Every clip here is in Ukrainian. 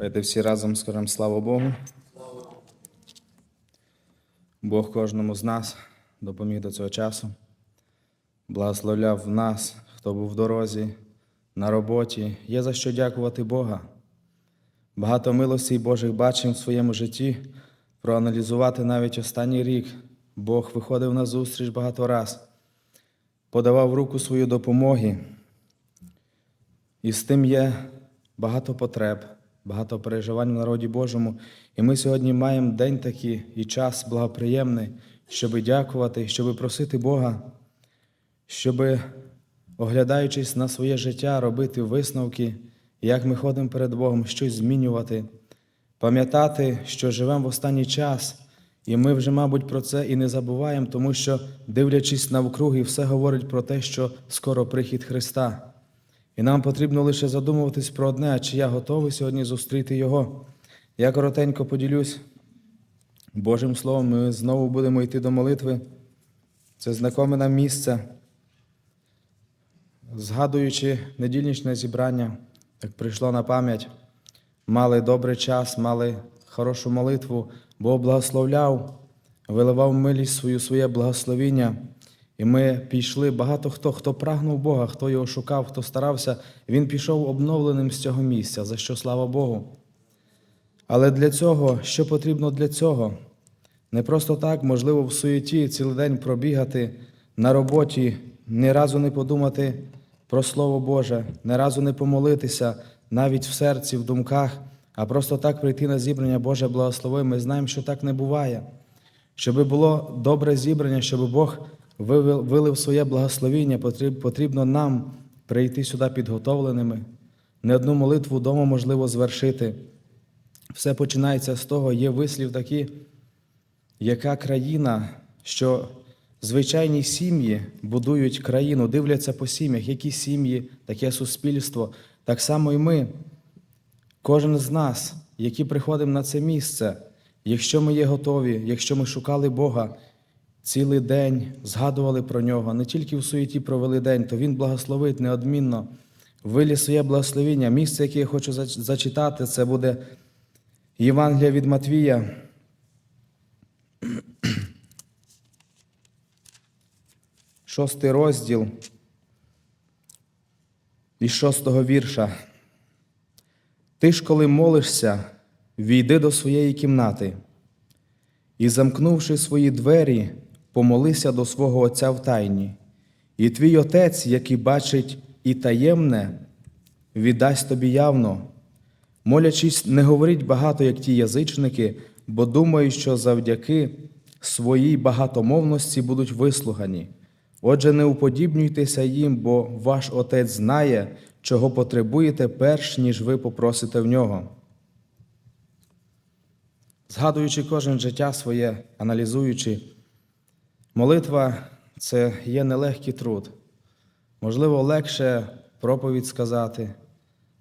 Давайте всі разом скажемо слава Богу. Бог кожному з нас допоміг до цього часу. Благословляв нас, хто був в дорозі, на роботі. Є за що дякувати Бога. Багато милостей Божих бачимо в своєму житті, проаналізувати навіть останній рік. Бог виходив на зустріч багато раз, подавав руку свою допомоги. І з тим є багато потреб, багато переживань в народі Божому. І ми сьогодні маємо день такий і час благоприємний, щоб дякувати, щоб просити Бога, щоб, оглядаючись на своє життя, робити висновки, як ми ходимо перед Богом, щось змінювати, пам'ятати, що живемо в останній час, і ми вже, мабуть, про це і не забуваємо, тому що, дивлячись навкруги, все говорить про те, що скоро прихід Христа. І нам потрібно лише задумуватись про одне, чи я готовий сьогодні зустріти Його. Я коротенько поділюсь Божим Словом, ми знову будемо йти до молитви. Це знакоме нам місце. Згадуючи недільничне зібрання, як прийшло на пам'ять, мали добрий час, мали хорошу молитву, Бог благословляв, виливав милість свою, своє благословіння. І ми пішли, багато хто, хто прагнув Бога, хто його шукав, хто старався, він пішов обновленим з цього місця, за що слава Богу. Але для цього, що потрібно для цього? Не просто так, можливо, в суєті цілий день пробігати на роботі, ні разу не подумати про Слово Боже, ні разу не помолитися навіть в серці, в думках, а просто так прийти на зібрання Боже благослови. Ми знаємо, що так не буває. Щоб було добре зібрання, щоб Бог вилив своє благословіння, потрібно нам прийти сюди підготовленими, не одну молитву вдома можливо звершити. Все починається з того, є вислів такий, яка країна, що звичайні сім'ї будують країну, дивляться по сім'ях, які сім'ї, таке суспільство. Так само і ми, кожен з нас, які приходимо на це місце, якщо ми є готові, якщо ми шукали Бога цілий день, згадували про нього, не тільки в суєті провели день, то Він благословить неодмінно. Вилі своє благословіння. Місце, яке я хочу зачитати, це буде Євангелія від Матвія. Шостий розділ із шостого вірша. Ти ж, коли молишся, війди до своєї кімнати і, замкнувши свої двері, помолися до свого Отця в тайні, і твій Отець, який бачить і таємне, віддасть тобі явно. Молячись, не говоріть багато, як ті язичники, бо думають, що завдяки своїй багатомовності будуть вислухані. Отже, не уподібнюйтеся їм, бо ваш Отець знає, чого потребуєте, перш ніж ви попросите в нього. Згадуючи кожен життя своє, аналізуючи, молитва це є нелегкий труд. Можливо, легше проповідь сказати,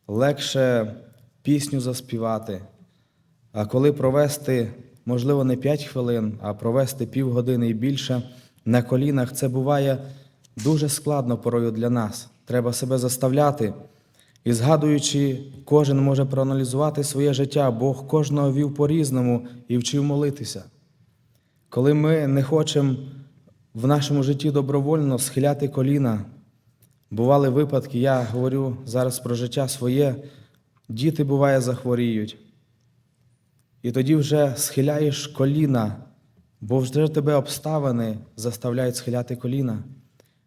легше пісню заспівати. А коли провести, можливо, не 5 хвилин, а провести півгодини і більше на колінах, це буває дуже складно порою для нас. Треба себе заставляти. І згадуючи, кожен може проаналізувати своє життя, Бог кожного вів по-різному і вчив молитися. Коли ми не хочемо в нашому житті добровольно схиляти коліна, бували випадки, я говорю зараз про життя своє, діти буває захворіють. І тоді вже схиляєш коліна, бо вже тебе обставини заставляють схиляти коліна.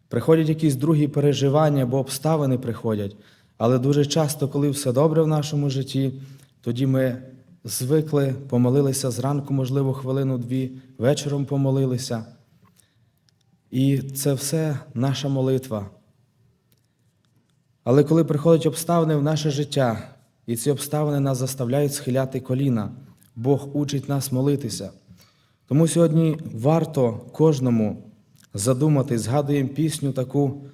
Приходять якісь другі переживання, бо обставини приходять. Але дуже часто, коли все добре в нашому житті, тоді ми звикли, помолилися зранку, можливо, хвилину-дві, вечором помолилися. І це все наша молитва. Але коли приходять обставини в наше життя, і ці обставини нас заставляють схиляти коліна, Бог учить нас молитися. Тому сьогодні варто кожному задумати, згадуємо пісню таку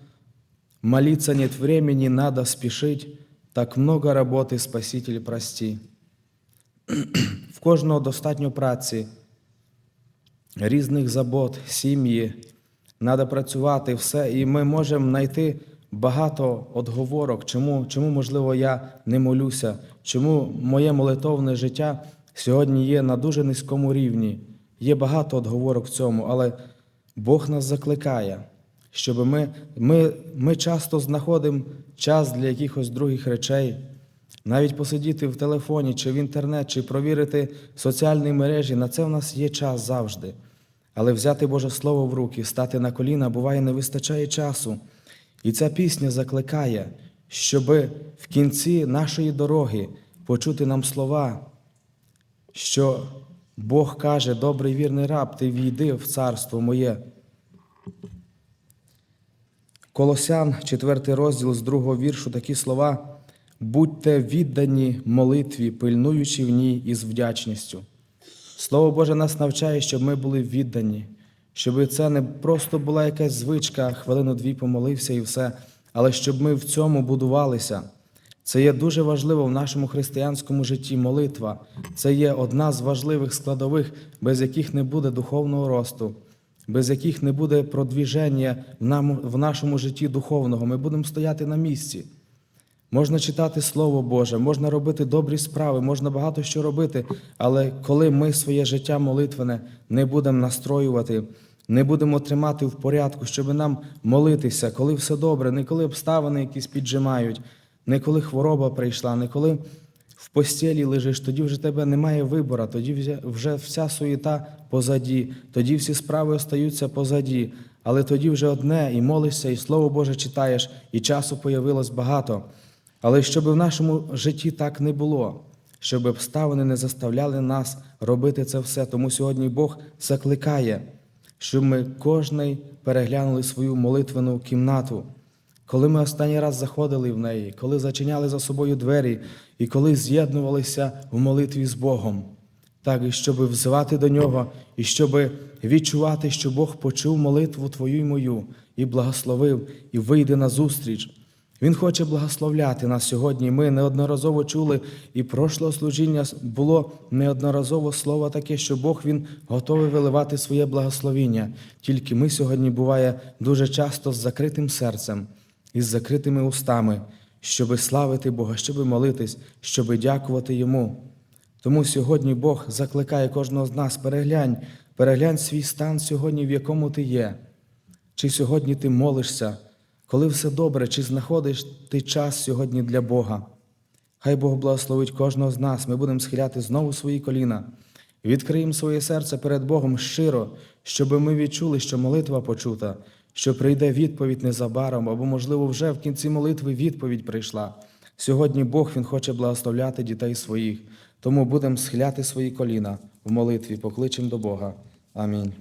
«Молиться нет времени, надо спешить, так много роботи Спаситель прости». В кожного достатньо праці, різних забот, сім'ї, треба працювати, все, і ми можемо знайти багато отговорок, чому, чому, можливо, я не молюся, чому моє молитовне життя сьогодні є на дуже низькому рівні. Є багато отговорок в цьому, але Бог нас закликає, щоб ми, ми, ми часто знаходимо час для якихось других речей, навіть посидіти в телефоні чи в інтернет, чи провірити соціальні мережі, на це в нас є час завжди. Але взяти Боже Слово в руки, стати на коліна, буває, не вистачає часу. І ця пісня закликає, щоби в кінці нашої дороги почути нам слова, що Бог каже, добрий вірний раб, ти війди в царство моє. Колосян, 4 розділ з другого віршу, такі слова. Будьте віддані молитві, пильнуючи в ній із вдячністю. Слово Боже нас навчає, щоб ми були віддані, щоб це не просто була якась звичка, хвилину-дві помолився і все, але щоб ми в цьому будувалися. Це є дуже важливо в нашому християнському житті молитва. Це є одна з важливих складових, без яких не буде духовного росту, без яких не буде продвіження в нашому житті духовного. Ми будемо стояти на місці. Можна читати Слово Боже, можна робити добрі справи, можна багато що робити, але коли ми своє життя молитвене не будемо настроювати, не будемо тримати в порядку, щоб нам молитися, коли все добре, не коли обставини якісь піджимають, не коли хвороба прийшла, не коли в постілі лежиш, тоді вже тебе немає вибора, тоді вже- вся суєта позаді, тоді всі справи остаються позаді. Але тоді вже одне, і молишся, і Слово Боже читаєш, і часу появилось багато. Але щоб в нашому житті так не було, щоб обставини не заставляли нас робити це все. Тому сьогодні Бог закликає, щоб ми кожний переглянули свою молитвену кімнату. Коли ми останній раз заходили в неї, коли зачиняли за собою двері і коли з'єднувалися в молитві з Богом, так і щоб взивати до нього, і щоб відчувати, що Бог почув молитву твою і мою, і благословив, і вийде на зустріч. Він хоче благословляти нас сьогодні. Ми неодноразово чули, і прошлого служіння було неодноразово слово таке, що Бог Він готовий виливати своє благословіння. Тільки ми сьогодні буває дуже часто з закритим серцем і з закритими устами, щоби славити Бога, щоби молитись, щоби дякувати Йому. Тому сьогодні Бог закликає кожного з нас, переглянь, переглянь свій стан сьогодні, в якому ти є. Чи сьогодні ти молишся, коли все добре, чи знаходиш ти час сьогодні для Бога? Хай Бог благословить кожного з нас. Ми будемо схиляти знову свої коліна. Відкриємо своє серце перед Богом щиро, щоб ми відчули, що молитва почута, що прийде відповідь незабаром, або, можливо, вже в кінці молитви відповідь прийшла. Сьогодні Бог Він хоче благословляти дітей своїх. Тому будемо схиляти свої коліна в молитві, покличемо до Бога. Амінь.